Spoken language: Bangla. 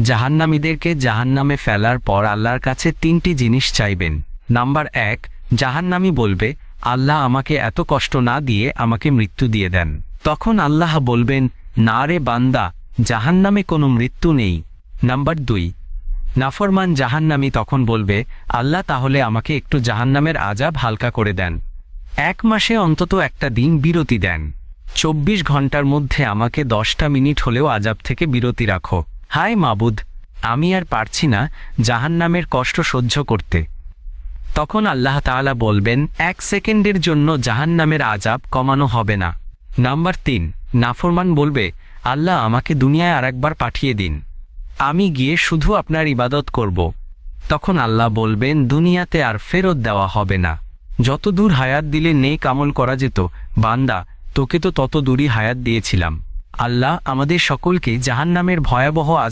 জাহান্নামীদেরকে জাহান্নামে ফেলার পর আল্লাহর কাছে তিনটি জিনিস চাইবেন। নাম্বার এক, জাহান্নামি বলবে, আল্লাহ আমাকে এত কষ্ট না দিয়ে আমাকে মৃত্যু দিয়ে দেন। তখন আল্লাহ বলবেন, না রে বান্দা, জাহান্নামে কোনো মৃত্যু নেই। নাম্বার দুই, নাফরমান জাহান্নামী তখন বলবে, আল্লাহ তাহলে আমাকে একটু জাহান্নামের আজাব হালকা করে দেন। এক মাসে অন্তত একটা দিন বিরতি দেন। চব্বিশ ঘণ্টার মধ্যে আমাকে দশটা মিনিট হলেও আজাব থেকে বিরতি রাখো। হায় মাবুদ, আমি আর পারছি না জাহান্নামের কষ্ট সহ্য করতে। তখন আল্লাহ তাআলা বলবেন, এক সেকেন্ডের জন্য জাহান্নামের আজাব কমানো হবে না। নাম্বার তিন, নাফরমান বলবে, আল্লাহ আমাকে দুনিয়ায় আরেকবার পাঠিয়ে দিন। আমি গিয়ে শুধু আপনার ইবাদত করব। তখন আল্লাহ বলবেন, দুনিয়াতে আর ফেরত দেওয়া হবে না। যত দূর হায়াত দিলে নেক আমল করা যেত, বান্দা, তোকে তো তত দূরই হায়াত দিয়েছিলাম। আল্লাহ আমাদের সকলকে জাহান্নামের ভয়াবহ আজাব